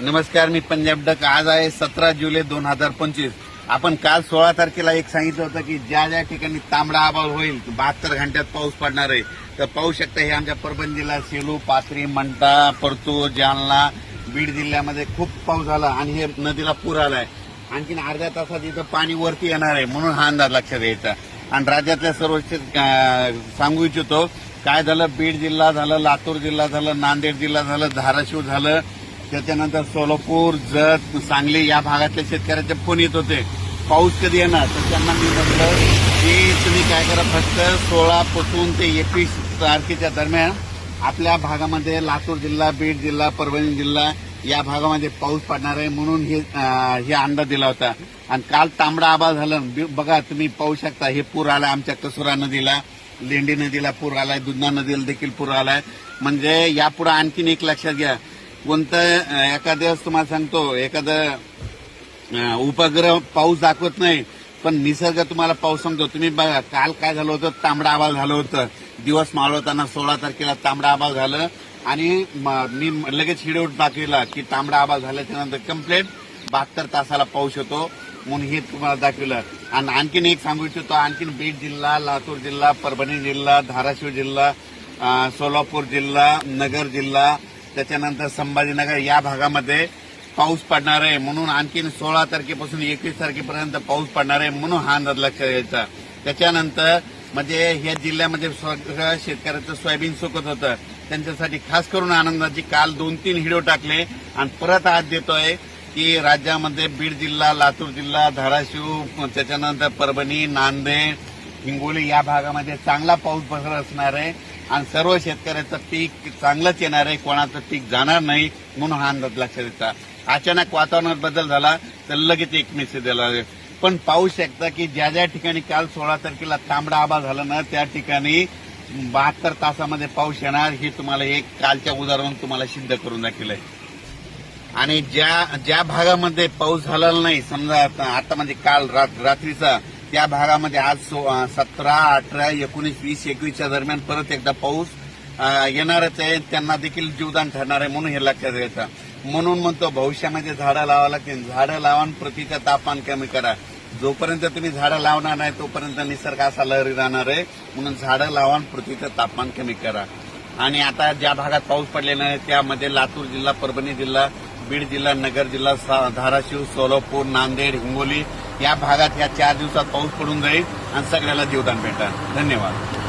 नमस्कार मी पंजाब डक. आज आहे सतरा जुलै दोन हजार पंचवीस. आपण काल सोळा तारखेला एक सांगितलं होतं की ज्या ज्या ठिकाणी तांबडा आभाळ होईल बहात्तर घंट्यात पाऊस पडणार आहे. तर पाहू शकता हे आमच्या परभणी जिल्हा सेलू पाथरी मंटा परतूर जालना बीड जिल्ह्यामध्ये खूप पाऊस झाला आणि हे नदीला पूर आलाय. आणखीन अर्ध्या तासात इथं पाणी वरती येणार आहे म्हणून हा अंदाज लक्षात घ्यायचा. आणि राज्यातल्या सर्व सांगू इच्छितो काय झालं? बीड जिल्हा झालं लातूर जिल्हा झालं नांदेड जिल्हा झालं धाराशिव झालं त्याच्यानंतर सोलापूर जत सांगली या भागातल्या शेतकऱ्याचे फोन येत होते. पाऊस कधी येणार? तर त्यांना मी म्हटलं की तुम्ही काय करा फक्त सोळा पासून ते एकवीस तारखेच्या दरम्यान आपल्या भागामध्ये लातूर जिल्हा बीड जिल्हा परभणी जिल्हा या भागामध्ये पाऊस पडणार आहे म्हणून हे हे अंदाज दिला होता. आणि काल तांबडा आभाळ झालं. बघा तुम्ही पाहू शकता हे पूर आला आमच्या कसुरा नदीला. लेंडी नदीला पूर आलाय दुधना नदीला देखील पूर आलाय. म्हणजे यापुढे आणखीन एक लक्षात घ्या. कोणतं एखाद्या तुम्हाला सांगतो एखादं उपग्रह पाऊस दाखवत नाही पण निसर्ग तुम्हाला पाऊस सांगतो. तुम्ही बघा काल काय झालं होतं? तांबडा आभाळ झालं होतं. दिवस माळवताना सोळा तारखेला तांबडा आभाळ झालं. आणि मी लगेच हिडवट दाखविला की तांबडा आभाळ झाल्याच्यानंतर कम्प्लेट बहात्तर तासाला पाऊस होतो म्हणून हे तुम्हाला दाखविलं. आणि आणखीन एक सांगू इच्छितो आणखीन बीड जिल्हा लातूर जिल्हा परभणी जिल्हा धाराशिव जिल्हा सोलापूर जिल्हा नगर जिल्हा त्याच्यानंतर संभाजीनगर या भागामध्ये पाऊस पडणार आहे. म्हणून आणखीन सोळा तारखेपासून एकवीस तारखेपर्यंत पाऊस पडणार आहे म्हणून हा अंदाज लक्षात घ्यायचा. त्याच्यानंतर म्हणजे ह्या जिल्ह्यामध्ये सगळ्या शेतकऱ्याचं सोयाबीन सुकत होतं. त्यांच्यासाठी खास करून आनंदाची काल दोन तीन हिडो टाकले आणि परत आज देतोय की राज्यामध्ये बीड जिल्हा लातूर जिल्हा धाराशिव त्याच्यानंतर परभणी नांदेड हिंगोली या भागामध्ये चांगला पाऊस पसरत असणार आहे. आणि सर्व शेतकऱ्याचं पीक चांगलंच येणार आहे. कोणाचं पीक जाणार नाही म्हणून हा अंदाज लक्षात येतात अचानक वातावरणात बदल झाला तर लगेच एक मेसेज दिला पण पाहू शकता की ज्या ज्या ठिकाणी काल सोळा तारखेला तांबडा आबा झाला ना त्या ठिकाणी बहात्तर तासामध्ये पाऊस येणार हे तुम्हाला एक कालच्या उदाहरण तुम्हाला सिद्ध करून दाखवलंय आणि ज्या ज्या भागामध्ये पाऊस झालेला नाही समजा आता आता म्हणजे काल रात- रात्रीचा त्या भागामध्ये आज सो- सतरा अठरा एकोणीस वीस एकवीसच्या दरम्यान परत एकदा पाऊस येणारच आहे. त्यांना देखील जीवदान ठरणार आहे म्हणून हे लक्षात घ्यायचं म्हणून म्हणतो भविष्यामध्ये झाडं लावा लागतील. झाडं लावा प्रतीचं पृथ्वीचं तापमान कमी करा. जोपर्यंत तुम्ही झाडं लावणार नाही तोपर्यंत निसर्ग असा लहरी राहणार आहे. म्हणून झाडं लावा पृथ्वीचं तापमान कमी करा. आणि आता ज्या भागात पाऊस पडलेला आहे त्यामध्ये लातूर जिल्हा परभणी जिल्हा बीड जिल्हा नगर जिल्हा सा- धाराशिव सोलापूर नांदेड हिंगोली या भागात या चार दिवसात पाऊस पडून जाईल आणि सगळ्याला जीवदान भेटा धन्यवाद.